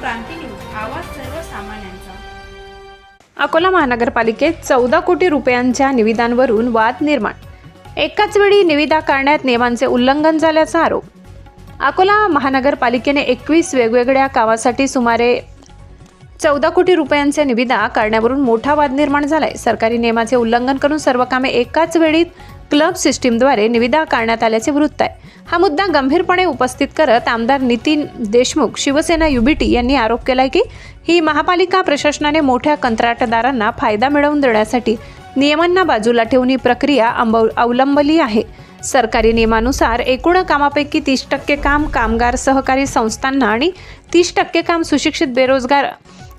क्रांती news आवाज सर्वसामान्यांचा. अकोला महानगरपालिकेत चौदा कोटी रुपयांच्या निविदांवरून वाद निर्माण. एकाच वेळी निविदा करण्यात नियमांचे उल्लंघन झाल्याचा आरोप. अकोला महानगरपालिकेने एकवीस वेगवेगळ्या कामासाठी सुमारे चौदा कोटी रुपयांच्या निविदा काढण्यावरून मोठा वाद निर्माण झालाय. सरकारी नियमाचे उल्लंघन करून सर्व कामे एकाच वेळी क्लब सिस्टीमद्वारे निविदा करण्यात आल्याचे वृत्त आहे. हा मुद्दा गंभीरपणे उपस्थित करत आमदार नितीन देशमुख शिवसेना युबीटी यांनी आरोप केला की ही महापालिका प्रशासनाने मोठ्या कंत्राटदारांना फायदा मिळवून देण्यासाठी नियमांना बाजूला ठेवून ही प्रक्रिया अंब अवलंबली आहे. सरकारी नियमानुसार एकूण कामापैकी तीस टक्के काम कामगार सहकारी संस्थांना आणि तीस टक्के काम सुशिक्षित बेरोजगार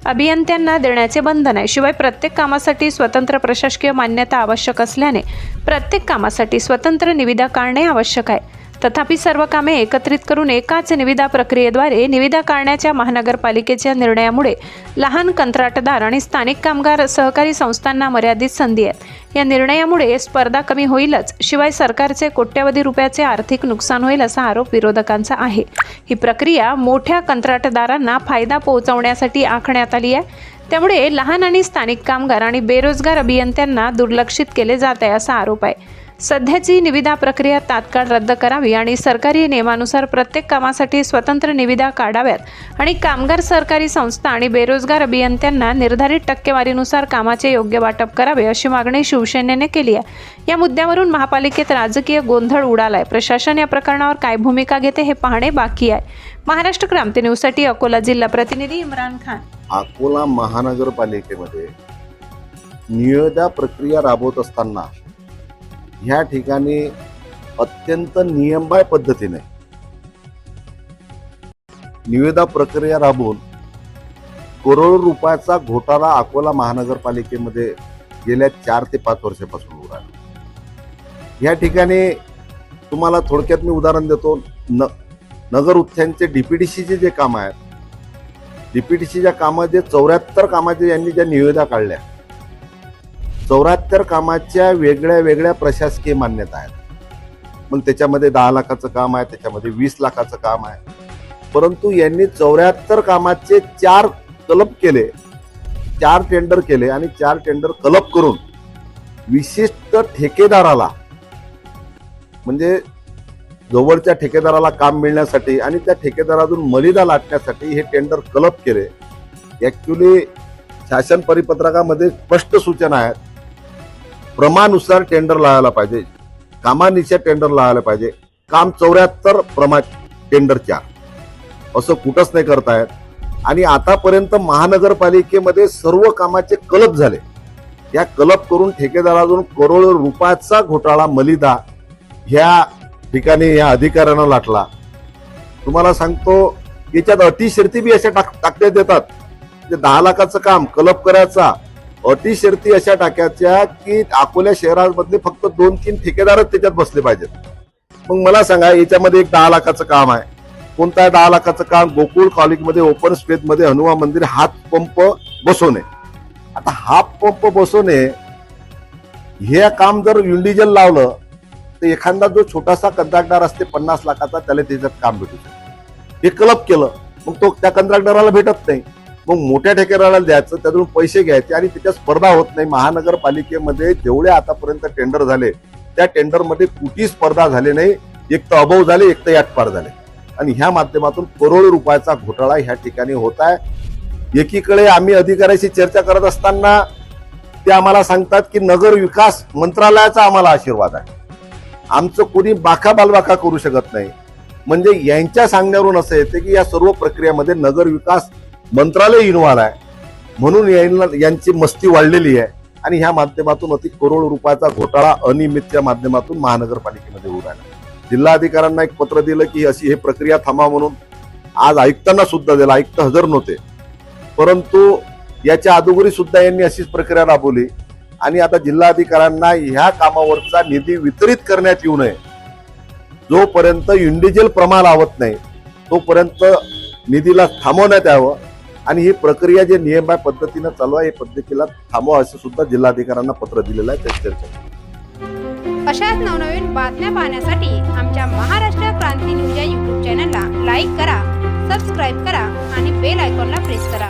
अभियंत्यांना देण्याचे बंधन आहे. शिवाय प्रत्येक कामासाठी स्वतंत्र प्रशासकीय मान्यता आवश्यक असल्याने प्रत्येक कामासाठी स्वतंत्र निविदा काढणे आवश्यक आहे. तथापि सर्व कामे एकत्रित करून एकाच निविदा प्रक्रियेद्वारे निविदा काढण्याच्या महानगरपालिकेच्या निर्णयामुळे लहान कंत्राटदार आणि स्थानिक कामगार सहकारी संस्थांना मर्यादित संधी आहेत. या निर्णयामुळे स्पर्धा कमी होईलच शिवाय सरकारचे कोट्यवधी रुपयाचे आर्थिक नुकसान होईल असा आरोप विरोधकांचा आहे. ही प्रक्रिया मोठ्या कंत्राटदारांना फायदा पोहोचवण्यासाठी आखण्यात आली आहे. त्यामुळे लहान आणि स्थानिक कामगार आणि बेरोजगार अभियंत्यांना दुर्लक्षित केले जात आहे असा आरोप आहे. सध्याची निविदा प्रक्रिया तात्काळ रद्द करावी आणि सरकारी नियमानुसार प्रत्येक कामासाठी स्वतंत्र निविदा काढाव्यात आणि कामगार सरकारी संस्था आणि बेरोजगार अभियंत्यांना निर्धारित टक्केवारीनुसार कामाचे योग्य वाटप करावे अशी मागणी शिवसेनेने केली आहे. या मुद्द्यावरून महापालिकेत राजकीय गोंधळ उडालाय. प्रशासन या प्रकरणावर काय भूमिका घेते हे पाहणे बाकी आहे. महाराष्ट्र क्रांती न्यूजसाठी अकोला जिल्हा प्रतिनिधी इम्रान खान. अकोला महानगरपालिकेमध्ये निविदा प्रक्रिया राबवत असताना ह्या ठिकाणी अत्यंत नियमबाय पद्धतीने निविदा प्रक्रिया राबवून करोडो रुपयाचा घोटाळा अकोला महानगरपालिकेमध्ये गेल्या चार ते पाच वर्षापासून होत आहे या ठिकाणी तुम्हाला थोडक्यात मी उदाहरण देतो. न नगर उत्थानचे डीपीडीसीचे जे काम आहेत डीपीटीसीच्या कामाचे चौऱ्याहत्तर कामाचे यांनी ज्या निविदा काढल्या चौऱ्याहत्तर कामाच्या वेगळ्या वेगळ्या प्रशासकीय मान्यता आहेत. मग त्याच्यामध्ये दहा लाखाचं काम आहे त्याच्यामध्ये वीस लाखाचं काम आहे. परंतु यांनी चौऱ्याहत्तर कामाचे चार कलप केले चार टेंडर केले आणि चार टेंडर कलप करून विशिष्ट ठेकेदाराला म्हणजे जवळच्या ठेकेदाराला काम मिळण्यासाठी आणि त्या ठेकेदारातून मलिदा लाटण्यासाठी हे टेंडर कलप केले. ॲक्च्युली शासन परिपत्रकामध्ये स्पष्ट सूचना आहेत. प्रमानुसार टेंडर लावायला पाहिजे. कामानिशा टेंडर लावायला पाहिजे. काम चौऱ्याहत्तर प्रमा टेंडर चार असं कुठंच नाही करतायत. आणि आतापर्यंत महानगरपालिकेमध्ये सर्व कामाचे कलप झाले. या कलप करून ठेकेदाराजून करोड रुपयाचा घोटाळा मलिदा ह्या ठिकाणी या अधिकाऱ्यांना लाटला. तुम्हाला सांगतो याच्यात अतिशर्ती बी अशा टाक टाकण्यात येतात. ते दहा लाखाचं काम कलप करायचा अटी शर्ती अशा टाक्याच्या की अकोल्या शहरामध्ये फक्त दोन तीन ठेकेदारच त्याच्यात बसले पाहिजेत. मग मला सांगा याच्यामध्ये एक दहा लाखाचं काम आहे. कोणता आहे दहा लाखाचं काम? गोकुळ कॉलेजमध्ये ओपन स्पेसमध्ये हनुमान मंदिर हात पंप बसवणे. आता हात पंप बसवणे हे काम जर इंडिव्हिज्युअल लावलं तर एखादा जो छोटासा कंत्राटदार असते पन्नास लाखाचा त्याला त्याच्यात काम भेटू शकतो. हे क्लब केलं मग तो त्या कंत्राटदाराला भेटत नाही. मग मोठ्या ठेकेदाराला द्यायचं त्यातून पैसे घ्यायचे आणि त्याच्या स्पर्धा होत नाही. महानगरपालिकेमध्ये जेवढे आतापर्यंत टेंडर झाले त्या टेंडरमध्ये कुठली स्पर्धा झाली नाही. एक तर अभाव झाले एक तर याटपार झाले. आणि ह्या माध्यमातून करोड रुपयाचा घोटाळा ह्या ठिकाणी होत आहे. एकीकडे आम्ही अधिकाऱ्याशी चर्चा करत असताना ते आम्हाला सांगतात की नगर विकास मंत्रालयाचा आम्हाला आशीर्वाद आहे. आमचं कोणी बाका बालबाका करू शकत नाही. म्हणजे यांच्या सांगण्यावरून असं येते की या सर्व प्रक्रियेमध्ये नगर विकास मंत्रालय इन्व्हॉल्व आहे. म्हणून यांना यांची मस्ती वाढलेली आहे. आणि ह्या माध्यमातून अति करोड रुपयाचा घोटाळा अनियमितच्या माध्यमातून महानगरपालिकेमध्ये होऊ राहिला. जिल्हाधिकाऱ्यांना एक पत्र दिलं की अशी हे प्रक्रिया थांबा म्हणून आज आयुक्तांना सुद्धा दिला. आयुक्त हजर नव्हते. परंतु याच्या अगोदरी सुद्धा यांनी अशीच प्रक्रिया राबवली. आणि आता जिल्हाधिकाऱ्यांना ह्या कामावरचा निधी वितरित करण्यात येऊ नये. जोपर्यंत इंडिव्हिज्युअल प्रमाण आवत नाही तोपर्यंत निधीला थांबवण्यात यावं. आणि ही प्रक्रिया जे नियम पद्धतीनं चालू आहे या पद्धतीला थांबवा असं सुद्धा जिल्हाधिकाऱ्यांना पत्र दिलेलं आहे त्याची चर्चा अशाच नवनवीन बातम्या पाहण्यासाठी आमच्या महाराष्ट्र क्रांती न्यूज या यूट्यूब चॅनलला लाईक करा सबस्क्राईब करा आणि बेल आयकॉनला प्रेस करा.